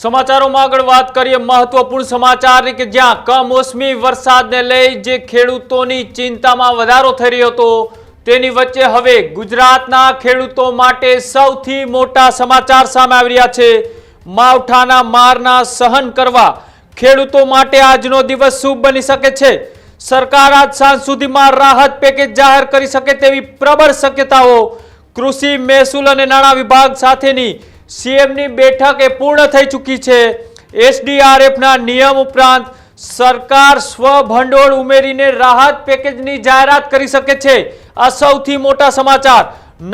સમાચારોમાં આગળ વાત કરીએ મહત્વપૂર્ણ સમાચારની કે જ્યાં કમોસમી વરસાદને લઈ જે ખેડૂતોની ચિંતામાં વધારો થઈ રહ્યો હતો, તેની વચ્ચે હવે ગુજરાતના ખેડૂતો માટે સૌથી મોટા સમાચાર સામે આવી રહ્યા છે. માવઠાના મારના સહન કરવા ખેડૂતો માટે આજનો દિવસ શુભ બની શકે છે. સરકાર આજ સાંજ સુધીમાં રાહત પેકેજ જાહેર કરી શકે તેવી પ્રબળ શક્યતાઓ કૃષિ, મહેસૂલ અને નાણાં વિભાગ સાથેની સીએમની બેઠક એ પૂર્ણ થઈ ચૂકી છે. એસડીઆરએફના નિયમ ઉપરાંત સરકાર સ્વભંડોળ ઉમેરીને રાહત પેકેજની જાહેરાત કરી શકે છે. આ સૌથી મોટા સમાચાર.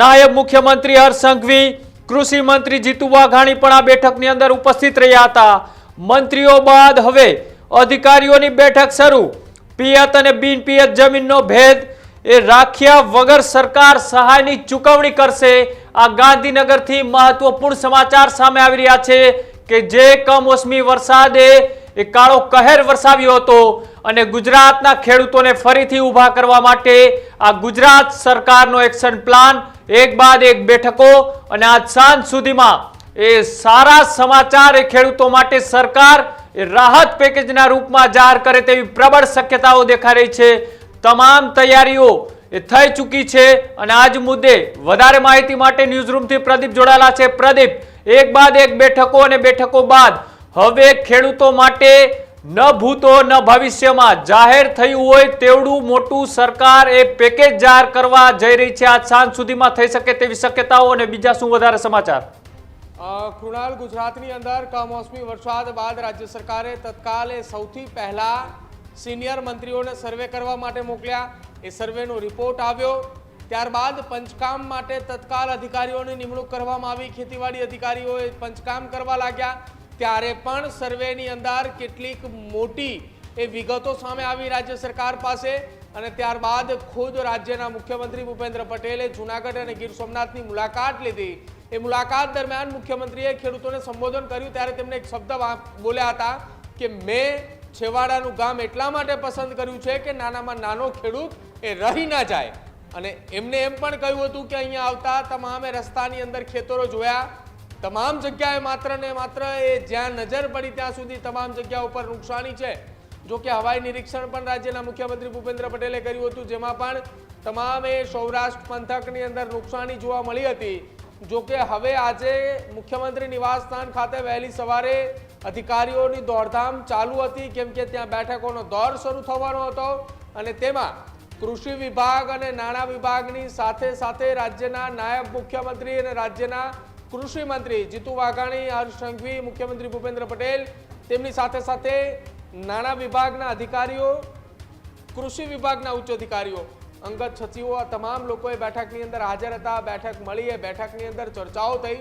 નાયબ મુખ્યમંત્રી હર્ષ સંઘવી, કૃષિ મંત્રી જીતુ વાઘાણી પણ આ બેઠકની અંદર ઉપસ્થિત રહ્યા હતા. મંત્રીઓ બાદ હવે અધિકારીઓની બેઠક શરૂ. પિયત અને બિન પિયત જમીનનો ભેદ. એ રાખ્યા વગર સરકાર સહાયની ચૂકવણી કરશે. આ ગાંધીનગરથી મહત્વપૂર્ણ સમાચાર સામે આવી રહ્યા છે કે જે કમોસમી વરસાદે એ કાળો કહેર વરસાવ્યો હતો અને ગુજરાતના ખેડૂતોને ફરીથી ઊભા કરવા માટે આ ગુજરાત સરકારનો એક્શન પ્લાન એક બાદ એક બેઠકો અને આજ સાંજ સુધીમાં એ સારા સમાચાર એ ખેડૂતો માટે સરકાર એ રાહત પેકેજના રૂપમાં જાહેર કરે તેવી પ્રબળ શક્યતાઓ દેખાઈ રહી છે. તમામ તૈયારીઓ એ થઈ ચૂકી છે અને આજ મુદ્દે વધારે માહિતી માટે ન્યૂઝરૂમથી પ્રદીપ જોડાયેલા છે. પ્રદીપ, એક બાદ એક બેઠકો અને બેઠકો બાદ હવે ખેડૂતો માટે ન ભૂતો ન ભવિષ્યમાં જાહેર થયું હોય તેવડું મોટું સરકાર એ પેકેજ જાહેર કરવા જઈ રહી છે. આજ સાંજ સુધીમાં થઈ શકે તેવી શક્યતાઓ અને બીજા શું વધારે સમાચાર? કૃણાલ, ગુજરાતની અંદર કમોસમી વરસાદ બાદ રાજ્ય સરકારે તત્કાલે સૌથી પહેલા સિનિયર મંત્રીઓને સર્વે કરવા માટે મોકલ્યા. એ સર્વેનો રિપોર્ટ આવ્યો. ત્યારબાદ પંચકામ માટે તત્કાલ અધિકારીઓની નિમણૂક કરવામાં આવી. ખેતીવાડી અધિકારીઓએ પંચકામ કરવા લાગ્યા. ત્યારે પણ સર્વેની અંદર કેટલીક મોટી એ વિગતો સામે આવી રાજ્ય સરકાર પાસે અને ત્યારબાદ ખુદ રાજ્યના મુખ્યમંત્રી ભૂપેન્દ્ર પટેલે જૂનાગઢ અને ગીર સોમનાથની મુલાકાત લીધી. એ મુલાકાત દરમિયાન મુખ્યમંત્રીએ ખેડૂતોને સંબોધન કર્યું. ત્યારે તેમણે એક શબ્દ બોલ્યા હતા કે, મેં છેવાડાનું ગામ એટલા માટે પસંદ કર્યું છે કે નાનામાં નાનો ખેડૂત એ રહી ના જાય. અને એમને એમ પણ કહ્યું હતું કે અહીંયા આવતા તમામે રસ્તાની અંદર ખેતરો જોયા. તમામ જગ્યાએ માત્ર ને માત્ર એ જ્યાં નજર પડી ત્યાં સુધી તમામ જગ્યા ઉપર નુકસાની છે. જો કે હવાઈ નિરીક્ષણ પણ રાજ્યના મુખ્યમંત્રી ભૂપેન્દ્ર પટેલે કર્યું હતું, જેમાં પણ તમામે સૌરાષ્ટ્ર પંથકની અંદર નુકસાની જોવા મળી હતી. જો કે હવે આજે મુખ્યમંત્રી નિવાસ સ્થાન ખાતે વહેલી સવારે અધિકારીઓની દોડધામ ચાલુ હતી, કેમ કે ત્યાં બેઠકોનો દોર શરૂ થવાનો હતો. અને તેમાં કૃષિ વિભાગ અને નાણાં વિભાગની સાથે સાથે રાજ્યના નાયબ મુખ્યમંત્રી અને રાજ્યના કૃષિ મંત્રી જીતુ વાઘાણી, હર્ષ સંઘવી, મુખ્યમંત્રી ભૂપેન્દ્ર પટેલ, તેમની સાથે સાથે નાણાં વિભાગના અધિકારીઓ, કૃષિ વિભાગના ઉચ્ચ અધિકારીઓ, અંગત સચિવો, આ તમામ લોકોએ બેઠકની અંદર હાજર હતા. બેઠક મળી એ બેઠકની અંદર ચર્ચાઓ થઈ.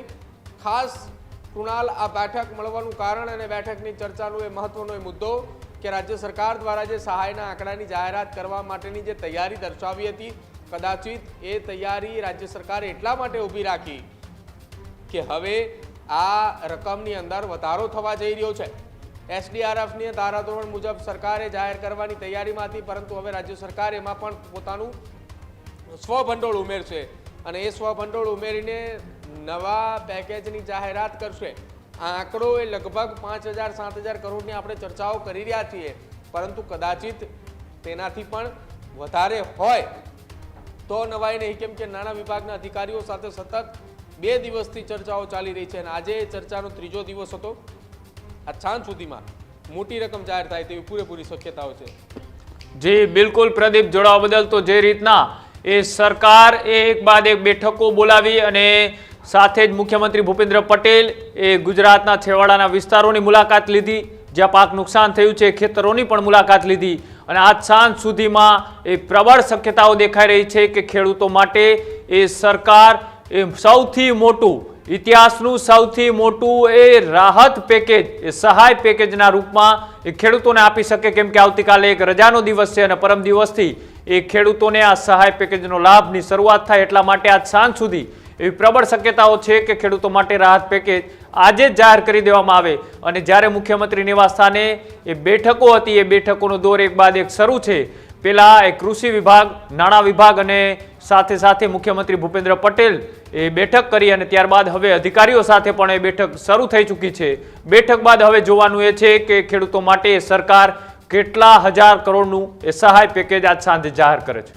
ખાસ કૃણાલ આ બેઠક મળવાનું કારણ અને બેઠકની ચર્ચાનો એ મહત્વનો મુદ્દો કે રાજ્ય સરકાર દ્વારા જે સહાયના આંકડાની જાહેરાત કરવા માટેની જે તૈયારી દર્શાવી હતી, કદાચિત એ તૈયારી રાજ્ય સરકારે એટલા માટે ઊભી રાખી કે હવે આ રકમની અંદર વધારો થવા જઈ રહ્યો છે. એસડીઆરએફની ધારાધોરણ મુજબ સરકારે જાહેર કરવાની તૈયારીમાં હતી પરંતુ હવે રાજ્ય સરકાર એમાં પણ પોતાનું સ્વભંડોળ ઉમેરશે અને એ સ્વભંડોળ ઉમેરીને નવા પેકેજની જાહેરાત કરશે. આ આંકડો એ લગભગ પાંચ હજાર, સાત હજાર કરોડની આપણે ચર્ચાઓ કરી રહ્યા છીએ. પરંતુ કદાચિત તેનાથી પણ વધારે હોય તો નવાય નહીં, કેમ કે નાણાં વિભાગના અધિકારીઓ સાથે સતત બે દિવસથી ચર્ચાઓ ચાલી રહી છે અને આજે ચર્ચાનો ત્રીજો દિવસ હતો. આ સાંજ સુધીમાં મોટી રકમ જાહેર થાય તેવી પૂરેપૂરી શક્યતાઓ છે. જી, બિલકુલ પ્રદીપ, જોડાવા બદલ તો જે રીતના એ સરકાર એ એક બાદ એક બેઠકો બોલાવી અને સાથે જ મુખ્યમંત્રી ભૂપેન્દ્ર પટેલ એ ગુજરાતના છેવાડાના વિસ્તારોની મુલાકાત લીધી, જ્યાં પાક નુકસાન થયું છે, ખેતરોની પણ મુલાકાત લીધી. અને આજ સાંજ સુધીમાં એ પ્રબળ શક્યતાઓ દેખાઈ રહી છે કે ખેડૂતો માટે એ સરકાર એ સૌથી મોટું, ઇતિહાસનું સૌથી મોટું એ રાહત પેકેજ, એ સહાય પેકેજના રૂપમાં એ ખેડૂતોને આપી શકે કેમ કે આવતીકાલે એક રજાનો દિવસ છે અને પરમ દિવસથી એ ખેડૂતોને આ સહાય પેકેજનો લાભની શરૂઆત થાય એટલા માટે આજ સાંજ સુધી એવી પ્રબળ શક્યતાઓ છે કે ખેડૂતો માટે રાહત પેકેજ આજે જ જાહેર કરી દેવામાં આવે. અને જ્યારે મુખ્યમંત્રી નિવાસ સ્થાને એ બેઠકો હતી, એ બેઠકોનો દોર એક બાદ એક શરૂ છે. પેલા એ કૃષિ વિભાગ, નાણાં વિભાગ અને સાથે સાથે મુખ્યમંત્રી ભૂપેન્દ્ર પટેલ એ બેઠક કરી અને ત્યારબાદ હવે અધિકારીઓ સાથે પણ એ બેઠક શરૂ થઈ ચૂકી છે. બેઠક બાદ હવે જોવાનું એ છે કે ખેડૂતો માટે સરકાર કેટલા હજાર કરોડનું એ સહાય પેકેજ આજ સાંજે જાહેર કરે છે.